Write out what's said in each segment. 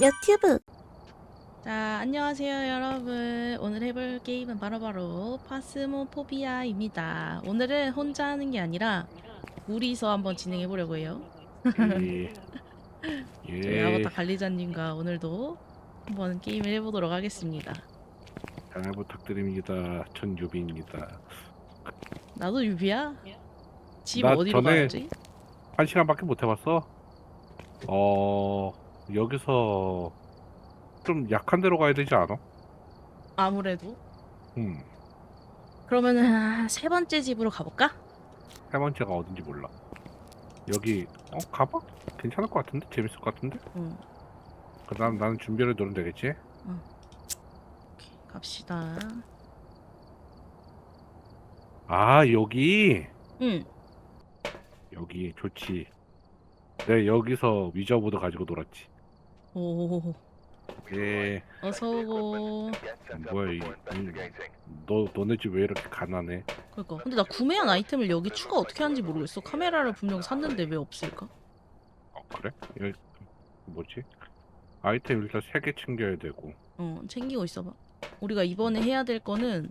유튜브 자, 안녕하세요, 여러분. 오늘 해볼 게임은 바로바로 파스모포비아입니다. 오늘은 혼자 하는 게 아니라 둘이서 한번 진행해 보려고 해요. 예. 저희 예. 아바타 관리자님과 오늘도 한번 게임을 해보도록 하겠습니다. 잘 부탁드립니다. 전 유비입니다. 나도 유비야? 집 나 어디로 전에- 가야지? 한 시간밖에 못 해봤어. 어 여기서 좀 약한 데로 가야 되지 않아? 아무래도. 음. 그러면은 아, 세 번째 집으로 가볼까? 세 번째가 어딘지 몰라. 여기 어 가봐? 괜찮을 것 같은데 재밌을 것 같은데. 응. 그다음 나는 준비를 넣으면 되겠지. 오케이, 갑시다. 아 여기 응. 여기 좋지. 내 여기서 위저보드 가지고 놀았지. 오, 예. 어서 오고. 뭐야 이. 음, 너 너네 집 왜 이렇게 가난해? 그러니까. 근데 나 구매한 아이템을 여기 추가 어떻게 하는지 모르겠어. 카메라를 분명 샀는데 왜 없을까? 어 그래? 여기 뭐지? 아이템 일단 세 개 챙겨야 되고. 어, 챙기고 있어봐. 우리가 이번에 해야 될 거는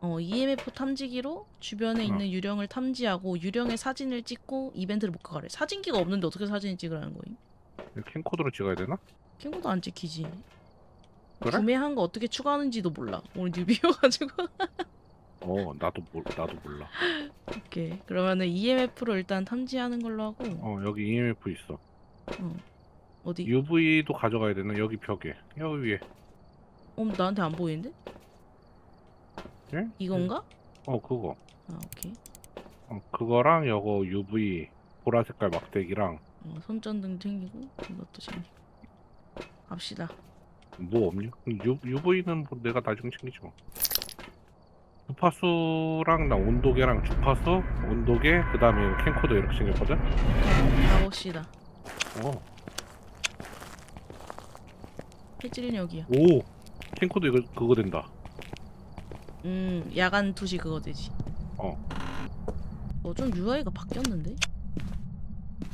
어, EMF 탐지기로 주변에 있는 유령을 탐지하고 유령의 사진을 찍고 이벤트를 못 가래. 사진기가 없는데 어떻게 사진을 찍으라는 거임? 이거 캠코더로 찍어야 되나? 캠코도 안 찍히지. 그래? 구매한 거 어떻게 추가하는지도 몰라. 오늘 뉴비여가지고. 어 나도 몰 나도 몰라. 오케이. 그러면은 EMF로 일단 탐지하는 걸로 하고. 어 여기 EMF 있어. 어. 어디? UV도 가져가야 되나? 여기 벽에 여기 위에. 어, 나한테 안 보이는데? 예? 이건가? 어 그거. 아, 오케이. 어 그거랑 요거 UV 보라 색깔 막대기랑 어, 손전등 챙기고 이것도 챙기고. 갑시다. 뭐 없냐? U, UV는 뭐 내가 나중에 챙기지 뭐. 주파수랑 나 온도계랑 주파수, 온도계, 그 다음에 캠코더 이렇게 챙겼거든? 가봅시다. 어. 해질녘이야. 오! 캠코더 이거 그거 된다. 음, 야간 투시 그거 되지. 어. 어, 좀 UI가 바뀌었는데?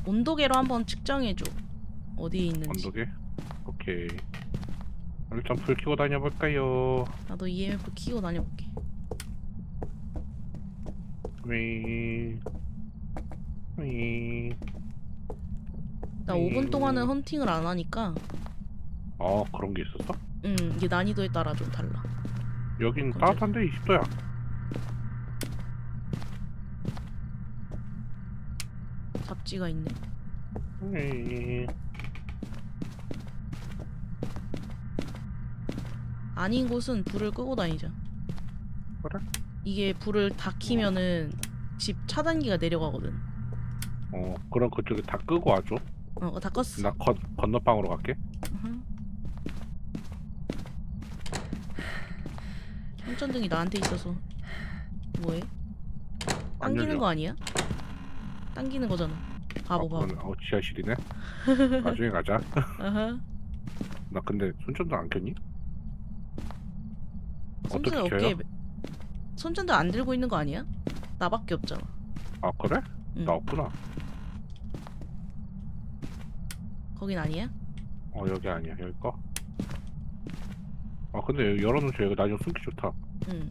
온도계로 한번 측정해줘. 어디에 있는지. 언덕에? 오케이. 일단 불 켜고 다녀볼까요? 나도 EMF 키고 다녀볼게. 위. 위. 나 음. 5분 동안은 헌팅을 안 하니까, 어, 그런 게 있었어? 음, 이게 난이도에 따라 좀 달라. 여긴 언제? 따뜻한데 20도야. 잡지가 있네. 위. 아닌 곳은 불을 끄고 다니자. 그래? 이게 불을 다 키면은 집 차단기가 내려가거든. 어, 그럼 그쪽에 다 끄고 와줘. 어, 어, 다 껐어. 나 건, 건너방으로 갈게. 으흠. 손전등이 나한테 있어서 뭐해? 안 당기는. 거 아니야? 당기는 거잖아. 바보 아, 바보. 어, 지하실이네. 나중에 가자. 아하. 나 근데 손전등 안 켰니? 어떻게 손전등 켜요? 어깨에 매- 손전등 안 들고 있는 거 아니야? 나밖에 없잖아. 아, 그래? 응. 나 없구나. 거긴 아니야? 어, 여기 아니야. 여기 거. 아, 근데 여기 열어놓자. 여기 나중에 숨기 좋다. 응.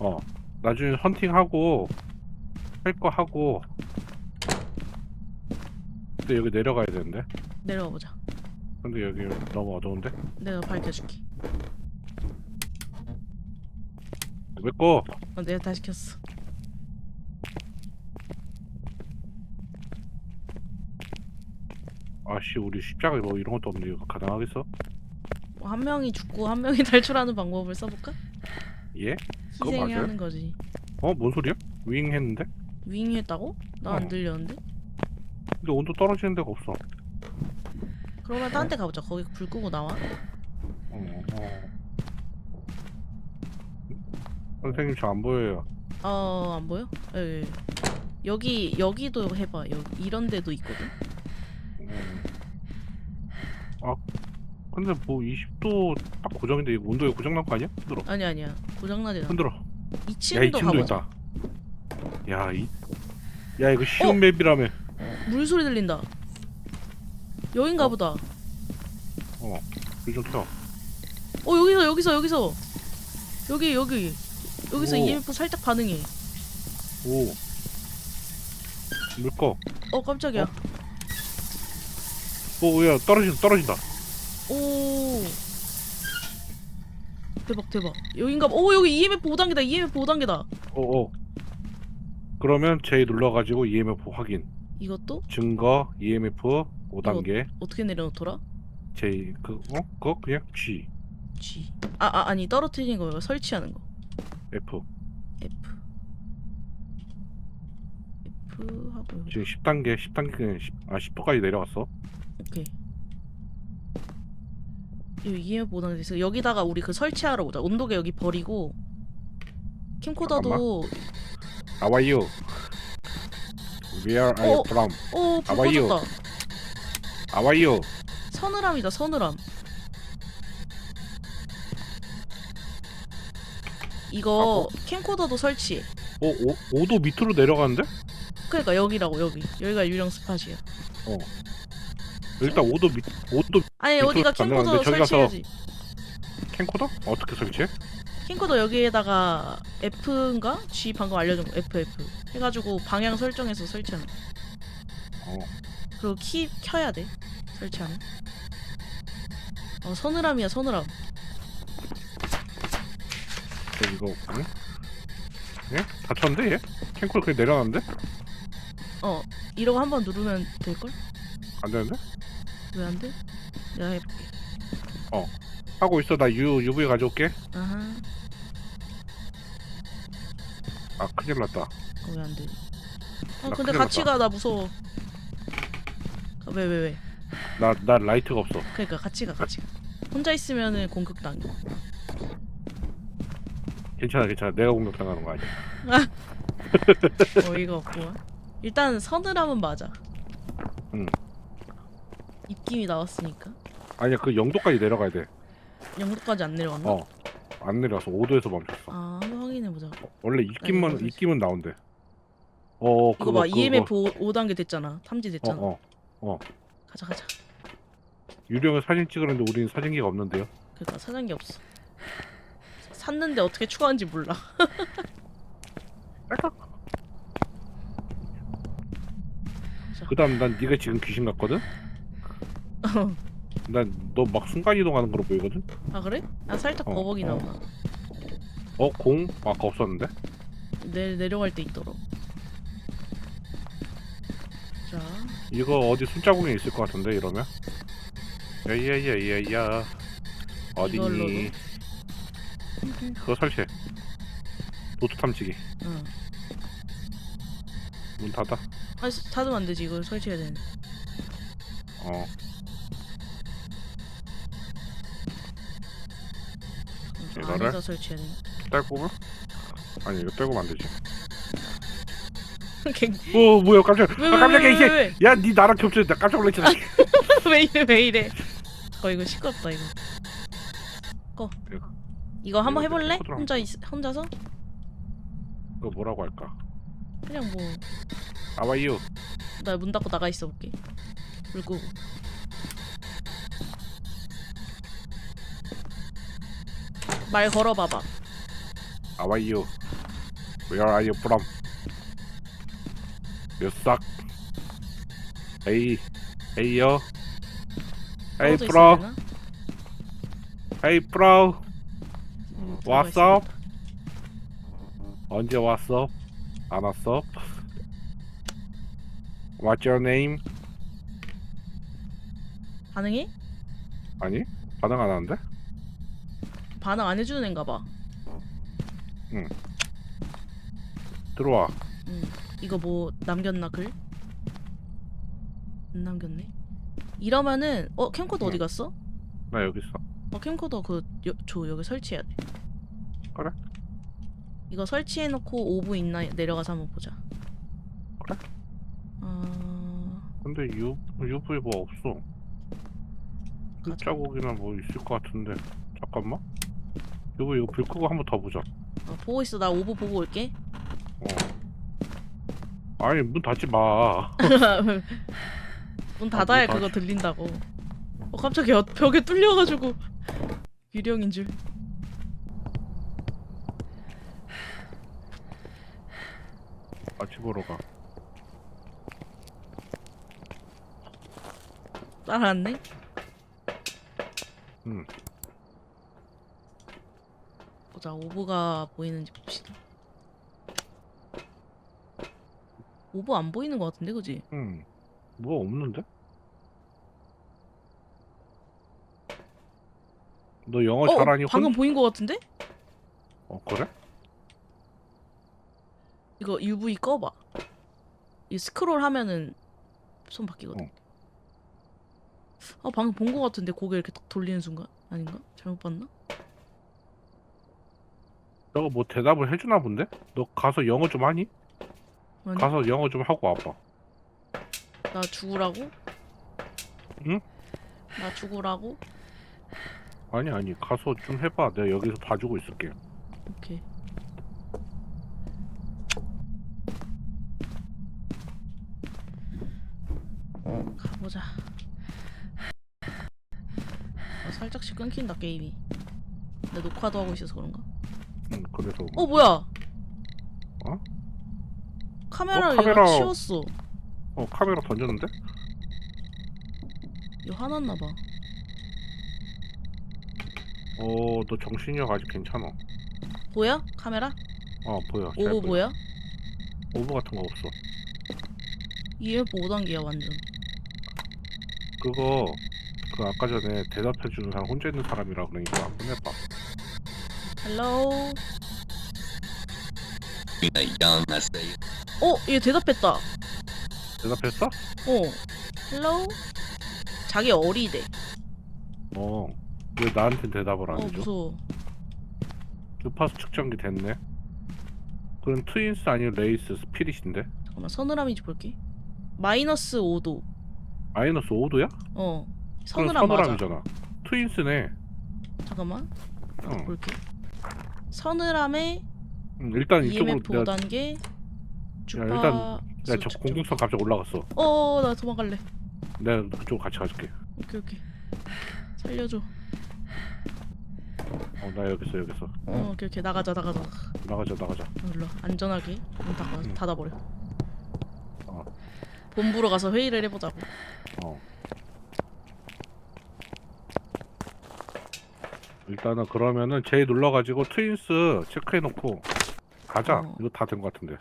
어, 나중에 헌팅하고 할 거 하고 근데 여기 내려가야 되는데 내려가 보자. 근데 여기 너무 어두운데 내가 밝혀줄게. 왜꺼 어, 내가 다 시 켰어. 아씨 우리 십자가 뭐 이런 것도 없는데 이거 가능하겠어? 뭐 한 명이 죽고 한 명이 탈출하는 방법을 써볼까? 예? 그거 희생이 맞아요? 하는 거지. 어? 뭔 소리야? 윙 했는데? 윙 했다고? 나 안 어. 들렸는데? 근데 온도 떨어지는 데가 없어. 그러면 딴 데 가보자. 거기 불 끄고 나와. 어, 어. 선생님 저 안 보여요. 어, 안 보여? 예, 예. 여기 여기도 해봐. 여기 이런 데도 있거든. 음. 아 근데 뭐 20도 딱 고정인데 이거 온도에 고장난 거 아니야? 흔들어. 아니 아니야. 고장나지 않아. 흔들어. 야 2층도 2층도 가보자. 있다. 야 이. 야 이거 쉬운 어? 맵이라며. 물소리 들린다. 여긴가 어? 보다. 어. 불좀 켜. 어 여기서 여기서 여기서 여기 여기 여기서 오. EMF 살짝 반응해. 오. 물 꺼. 어 깜짝이야. 어? 오, 야, 떨어진다, 떨어진다. 오. 대박 대박. 여긴가 봐. 오 여기 EMF 5단계다. EMF 5단계다. 어, 어. 그러면 J 눌러가지고 EMF 확인. 이것도 증거, EMF 5단계. 어떻게 내려놓더라? J, 그, 어? 그거 그냥 G, G. 아, 아 아니 떨어뜨리는 거 설치하는 거. F. F. F 하고. 지금 10단계, 10단계, 그냥 10, 아, 10도까지 내려갔어. 오케이. 여기 EMF 5단계 있어. 여기다가 우리 그 설치하러 오자. 온도계 여기 버리고 캠코더도 How are you? Where are you 어. from? 오, 불 How are you? 꺼졌다. How are you? 서늘함이다. 서늘함. 이거 캠코더도 설치해. 어, 오, 5도 밑으로 내려가는데? 그러니까 여기라고 여기. 여기가 유령 스팟이야. 일단 5도 밑, 5도 아니 밑으로 어디가 안 캠코더 내려가는데 저기 가서- 설치해야지. 캠코더? 어떻게 설치해? 캠코더 여기에다가 F인가 G 방금 알려준 거 F F 해가지고 방향 설정해서 설치하는. 거. 어, 그리고 키 켜야 돼. 설치하면. 어 서늘함이야 서늘함. 저 이거, 응? 예? 다쳤는데, 얘? 캠코더 그냥 내려놨는데? 어 이러고 한 번 누르면 될 걸? 안 되는데? 왜 안 돼? 내가 해볼게. 하고 있어. 나 U, UV 가져올게. 아하. 아, 큰일 났다. 어, 왜안 돼? 어나 근데 큰일 같이 났다. 가 나 무서워. 왜왜 왜? 나, 나 라이트가 없어. 그러니까 같이 가 같이 가. 혼자 있으면은 공격 당해. 괜찮아, 괜찮아. 내가 공격당하는 거 아니야. 어이가 없구만. 일단 서늘함은 맞아. 응. 입김이 나왔으니까. 아니야, 그 0도까지 내려가야 돼. 영도까지 안 내려갔나? 어. 안 내려가서 5도에서 멈췄어. 아 한번 확인해 보자. 원래 입김만, 입김은 나온대. 어, 이거 그거, 봐 그거. EMF 5, 단계 됐잖아. 탐지 어, 됐잖아. 어. 가자 가자. 유령을 사진 찍으는데 우리는 사진기가 없는데요. 그러니까 사장기 없어. 샀는데 어떻게 추가한지 몰라. 그 다음 난 네가 지금 귀신 같거든? 난 너 막 순간 이동하는 거로 보이거든? 아 그래? 아 살짝 어, 거북이 어. 나오나. 어? 공? 아까 없었는데? 내 내려갈 때 있더라. 자, 이거 어디 손자국에 있을 것 같은데 이러면? 야야야야야 어디니? 이걸로도? 그거 설치해 노트 탐지기 응. 문 닫아 아 스- 닫으면 안 되지. 이걸 설치해야 되는데. 어 이거를? 안에다 설치해야 돼. 떼고 아니 이거 떼고 갱- 어 뭐야 깜짝 왜, 아 왜, 깜짝이야 왜, 이게 왜, 야니 나랑 겹쳐 나 깜짝 놀랐잖아 왜 이래 왜 이래? 어 이거 시끄럽다 이거. 꺼. 이거- 이거 한번 이거 해볼래? 혼자 있, 혼자서? 그거 뭐라고 할까 그냥 뭐나 you? 문 닫고 나가 있어 볼게. 불 끄고. 말 걸어봐봐. How are you? Where are you from? You suck. Hey, hey yo. Hey 떨어져 bro. 있어야 되나? Hey bro. 음, What's 들어가 up? 언제 왔어? 안 왔어? What's your name? 반응해? 아니 반응 안 하는데? 반응 안 해주는 앤가 봐. 들어와. 음. 이거 뭐 남겼나 글? 안 남겼네. 이러면은 어 캠코더 어디 네. 갔어? 나 여기 있어. 어 캠코더 그저 여기 설치해야 돼. 그래. 이거 설치해놓고 오브 있나 내려가서 한번 보자. 그래. 어... 근데 U UV 뭐 없어. 끝자국이나 뭐 있을 것 같은데. 잠깐만. 이거 이거 불 끄고 한 번 더 보자. 어, 보고 있어. 나 오브 보고 올게. 어. 아니 문 닫지 마. 문 닫아야 문 그거 닫- 들린다고. 어 깜짝이야 벽에 뚫려가지고 유령인 줄. 같이 보러 가. 따라왔네. 응. 보자 오브가 보이는지 봅시다. 오브 안 보이는 것 같은데 그지? 응. 뭐 없는데? 너 영어 어 잘하니? 방금 혼... 보인 것 같은데? 어 그래? 이거 UV 꺼봐. 이 스크롤 하면은 손 바뀌거든. 어. 아 방금 본 것 같은데 고개 이렇게 딱 돌리는 순간 아닌가? 잘못 봤나? 너가 뭐 대답을 해주나 본데? 너 가서 영어 좀 하니? 아니, 가서 영어 좀 하고 와봐. 나 죽으라고? 응? 나 죽으라고? 아니 아니 가서 좀 해봐. 내가 여기서 봐주고 있을게. 오케이. 가보자. 어, 살짝씩 끊긴다 게임이. 내 녹화도 하고 있어서 그런가? 응 그래서 어 뭐야? 어? 카메라 어, 얘가 카메라- 치웠어. 어 카메라 던졌는데? 이거 화났나 봐. 어 너 정신력 아직 괜찮아. 보여? 카메라? 어 보여. 잘 오버 보여. 뭐야? 오버 같은 거 없어. EMF 5단계야 완전. 그거 그 아까 전에 대답해주는 사람 혼자 있는 사람이라 그러니까 한번 해봐. Essay 어, 얘 대답했다. 대답했어? 어. 헬로우. 자기 어리대. 어. 왜 나한테 대답을 안 어, 해줘? 무서워. 주파수 측정기 됐네. 그럼 트윈스 아니면 레이스 스피릿인데? 잠깐만 서늘함인지 볼게. 마이너스 5도. 마이너스 5도야? 어. 그럼 서늘함 맞아. 서늘함이잖아. 트윈스네. 잠깐만. 어. 볼게. 서늘함에 음, 일단 이쪽으로 EMF 내가 5단계. 주파. 일단 수 내가 저. 공중성 갑자기 올라갔어. 어, 나 도망갈래. 내가 그쪽 같이 가줄게. 오케이, 오케이. 살려줘. 어, 나 여기 있어 여기 있어. 어, 오케이, 오케이. 나가자, 나가자. 나가자 나가자. 어, 일로 와. 안전하게 문 닫아, 응. 닫아버려. 어. 본부로 가서 회의를 해보자고. 어. 일단은 그러면은 제이 눌러가지고 트윈스 체크해놓고 가자. 어. 이거 다 된 것 같은데.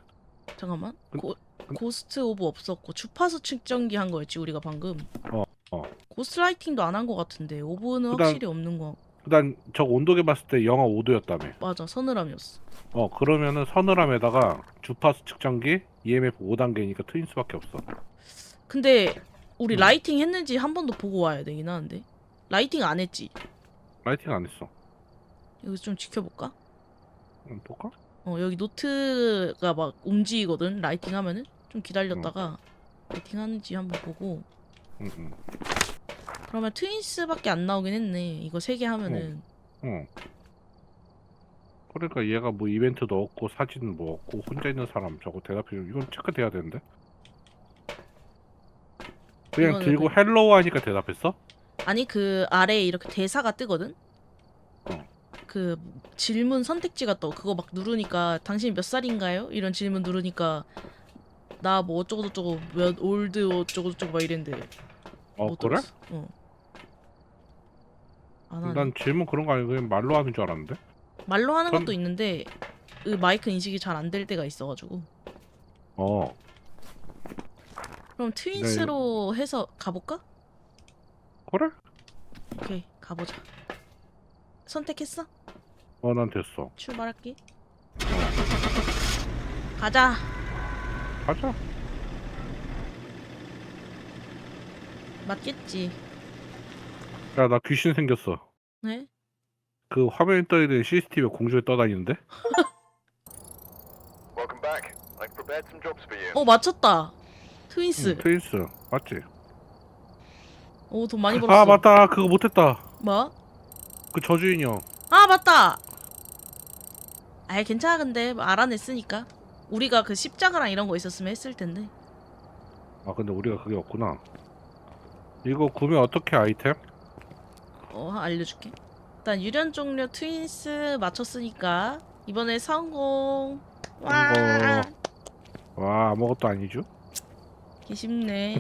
잠깐만. 근- 고, 근- 고스트 오브 없었고 주파수 측정기 한 거였지 우리가 방금. 어, 어. 고스트 라이팅도 안 한 거 같은데 오브는 그다음- 확실히 없는 거. 일단 저 온도계 봤을 때 영하 5도였다며. 맞아 서늘함이었어. 어 그러면은 서늘함에다가 주파수 측정기 EMF 5단계니까 트윈스밖에 없어. 근데 우리 음. 라이팅 했는지 한 번도 보고 와야 되긴 하는데 라이팅 안 했지. 라이팅 안 했어. 이거 좀 지켜볼까? 응, 볼까? 어 여기 노트가 막 움직이거든 라이팅 하면은 좀 기다렸다가 라이팅 하는지 한번 보고 응, 응, 그러면 트윈스밖에 안 나오긴 했네 이거 세 개 하면은 응. 그러니까 얘가 뭐 이벤트도 없고 사진은 뭐 없고 혼자 있는 사람 저거 대답해 이건 체크돼야 되는데. 그냥 이거는 들고 헬로우 하니까 대답했어? 아니 그 아래에 이렇게 대사가 뜨거든. 어. 그 질문 선택지가 떠. 그거 막 누르니까 당신 몇 살인가요? 이런 질문 누르니까 나 뭐 어쩌고 저쩌고 몇 올드 어쩌고 저쩌고 막 이랬는데 어 못 그래? 들었어. 어. 안 하네. 난 질문 그런 거 아니고 그냥 말로 하는 줄 알았는데. 말로 하는 전- 것도 있는데 그 마이크 인식이 잘 안 될 때가 있어가지고. 어 그럼 트윈스로 해서 가볼까? 그래? 오케이 가보자. 선택했어? 어 난 됐어. 출발할게. 가자. 가자. 맞겠지. 야, 나 귀신 생겼어. 네? 그 화면에 떠있는 CCTV 공중에 떠다니는데? Welcome back. I've prepared some jobs for you. 어 맞췄다. 응, 트윈스. 트윈스. 맞지? 오 돈 많이 벌었어. 아, 맞다. 그거 못했다. 뭐? 그 저주 인 형. 아 맞다. 아이 괜찮아 근데 뭐 알아냈으니까. 우리가 그 십자가랑 이런 거 있었으면 했을 텐데. 아, 근데 우리가 그게 없구나. 이거 구매 어떻게 아이템? 어 알려줄게. 일단 유련 종료 트윈스 맞췄으니까 이번에 성공. 와. 성공. 와, 아무것도 아니죠? 개 쉽네.